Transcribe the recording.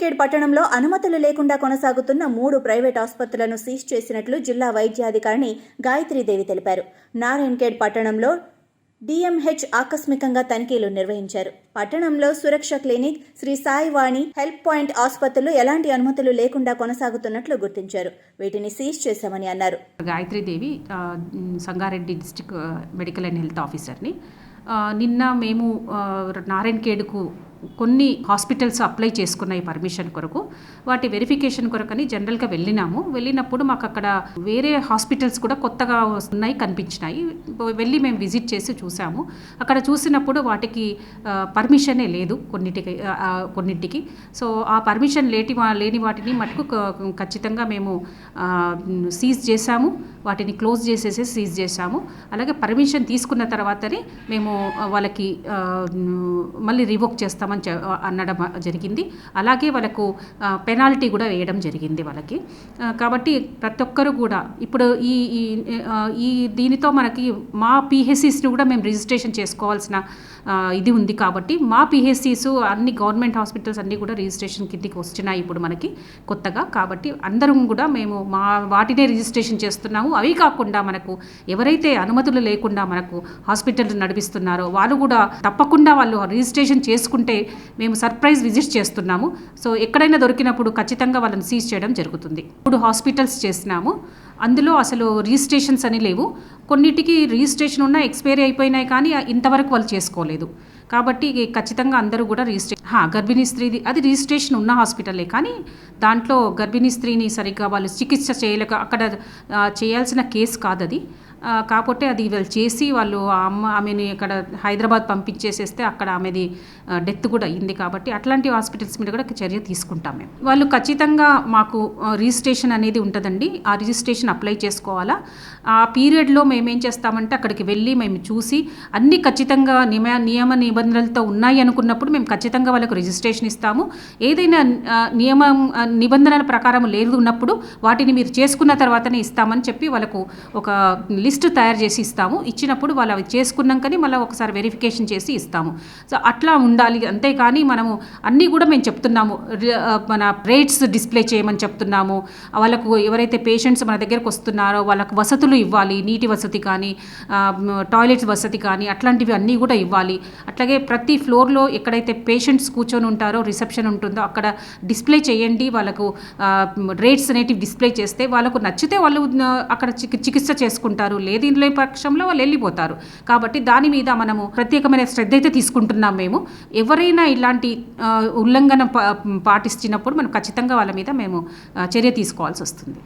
నారాయణఖేడ్ పట్టణంలో అనుమతులు లేకుండా కొనసాగుతున్న మూడు ప్రైవేట్ ఆసుపత్రులను సీజ్ చేసినట్లు జిల్లా వైద్యాధికారిని గాయత్రీదేవి తెలిపారు. నారాయణఖేడ్ పట్టణంలో డిఎంహెచ్ ఆకస్మికంగా తనిఖీలు నిర్వహించారు. పట్టణంలో Suraksha clinic Sri Saivani help point ఆసుపత్రులు ఎలాంటి అనుమతులు లేకుండా కొనసాగుతున్నట్లు గుర్తించారు. వీటిని సీజ్ చేశామని అన్నారు. Gayatridevi Sangareddy district medical and health ఆఫీసర్ని. నిన్న మేము ఆ, నారాయణఖేడ్కు కొన్ని హాస్పిటల్స్ అప్లై చేసుకున్నాయి పర్మిషన్ కొరకు వాటి వెరిఫికేషన్ కొరకని జనరల్గా వెళ్ళినాము. వెళ్ళినప్పుడు మాకు అక్కడ వేరే హాస్పిటల్స్ కూడా కొత్తగా వస్తున్నాయి కనిపించినాయి. వెళ్ళి మేము విజిట్ చేసి చూసాము. అక్కడ చూసినప్పుడు వాటికి పర్మిషనే లేదు కొన్నిటికి కొన్నింటికి. సో ఆ పర్మిషన్ లేటి లేని వాటిని మటుకు ఖచ్చితంగా మేము సీజ్ చేశాము వాటిని క్లోజ్ చేసేసి సీజ్ చేశాము అలాగే పర్మిషన్ తీసుకున్న తర్వాతనే మేము వాళ్ళకి మళ్ళీ రివోక్ చేస్తామని అనడం జరిగింది. అలాగే వాళ్ళకు పెనాల్టీ కూడా వేయడం జరిగింది వాళ్ళకి. కాబట్టి ప్రతి ఒక్కరు కూడా ఇప్పుడు ఈ ఈ ఈ దీనితో మనకి మా పిహెసిస్ని కూడా మేము రిజిస్ట్రేషన్ చేసుకోవాల్సిన ఇది ఉంది కాబట్టి మా పిహెసిస్ అన్ని గవర్నమెంట్ హాస్పిటల్స్ అన్నీ కూడా రిజిస్ట్రేషన్ కిందకి వస్తున్నాయి ఇప్పుడు మనకి కొత్తగా. కాబట్టి అందరం కూడా మేము మా వాటినే రిజిస్ట్రేషన్ చేస్తున్నాము. అవి కాకుండా మనకు ఎవరైతే అనుమతులు లేకుండా మనకు హాస్పిటల్ నడిపిస్తున్నారో వాళ్ళు కూడా తప్పకుండా వాళ్ళు రిజిస్ట్రేషన్ చేసుకుంటే మేము సర్ప్రైజ్ విజిట్ చేస్తున్నాము. సో ఎక్కడైనా దొరికినప్పుడు ఖచ్చితంగా వాళ్ళని సీజ్ చేయడం జరుగుతుంది. ఇప్పుడు హాస్పిటల్స్ చేసినాము అందులో అసలు రిజిస్ట్రేషన్స్ అని లేవు. కొన్నిటికి రిజిస్ట్రేషన్ ఉన్న ఎక్స్పైరీ అయిపోయినాయి కానీ ఇంతవరకు వాళ్ళు చేసుకోలేదు. కాబట్టి ఖచ్చితంగా అందరూ కూడా రిజిస్ట్రేషన్ గర్భిణీ స్త్రీది అది రిజిస్ట్రేషన్ ఉన్న హాస్పిటలే కానీ దాంట్లో గర్భిణీ స్త్రీని సరిగ్గా వాళ్ళు చికిత్స చేయలేక అక్కడ చేయాల్సిన కేసు కాదది. కాకపోతే అది వాళ్ళు చేసి వాళ్ళు ఆ అమ్మ ఆమెని ఇక్కడ హైదరాబాద్ పంపించేసేస్తే అక్కడ ఆమెది డెత్ కూడా అయింది కాబట్టి అట్లాంటి హాస్పిటల్స్ మీద కూడా చర్య తీసుకుంటాం మేము. వాళ్ళు ఖచ్చితంగా మాకు రిజిస్ట్రేషన్ అనేది ఉంటుందండి. ఆ రిజిస్ట్రేషన్ అప్లై చేసుకోవాలా. ఆ పీరియడ్లో మేము ఏం చేస్తామంటే అక్కడికి వెళ్ళి మేము చూసి అన్ని ఖచ్చితంగా నియమ నియమ నిబంధనలతో ఉన్నాయి అనుకున్నప్పుడు మేము ఖచ్చితంగా వాళ్ళకు రిజిస్ట్రేషన్ ఇస్తాము. ఏదైనా నియమం నిబంధనల ప్రకారం లేదు ఉన్నప్పుడు వాటిని మీరు చేసుకున్న తర్వాతనే ఇస్తామని చెప్పి వాళ్ళకు ఒక లిస్ట్ తయారు చేసి ఇస్తాము. ఇచ్చినప్పుడు వాళ్ళు అవి చేసుకున్నాకని మళ్ళీ ఒకసారి వెరిఫికేషన్ చేసి ఇస్తాము. సో అట్లా ఉండాలి. అంతేకాని మనము అన్నీ కూడా మేము చెప్తున్నాము. మన రేట్స్ డిస్ప్లే చేయమని చెప్తున్నాము. వాళ్ళకు ఎవరైతే పేషెంట్స్ మన దగ్గరకు వస్తున్నారో వాళ్ళకు వసతులు ఇవ్వాలి. నీటి వసతి కానీ టాయిలెట్స్ వసతి కానీ అట్లాంటివి అన్నీ కూడా ఇవ్వాలి. అట్లాగే ప్రతి ఫ్లోర్లో ఎక్కడైతే పేషెంట్స్ కూర్చొని ఉంటారో రిసెప్షన్ ఉంటుందో అక్కడ డిస్ప్లే చేయండి. వాళ్ళకు రేట్స్ అనేటివి డిస్ప్లే చేస్తే వాళ్ళకు నచ్చితే వాళ్ళు అక్కడ చికి- చికిత్స చేసుకుంటారు. లేదు. ఇందులో పక్షంలో వాళ్ళు వెళ్ళిపోతారు. కాబట్టి దాని మీద మనము ప్రత్యేకమైన శ్రద్ధ అయితే తీసుకుంటున్నాం మేము. ఎవరైనా ఇలాంటి ఉల్లంఘన పా- పాటిస్తున్నప్పుడు మనం ఖచ్చితంగా వాళ్ళ మీద మేము చర్య తీసుకోవాల్సి వస్తుంది.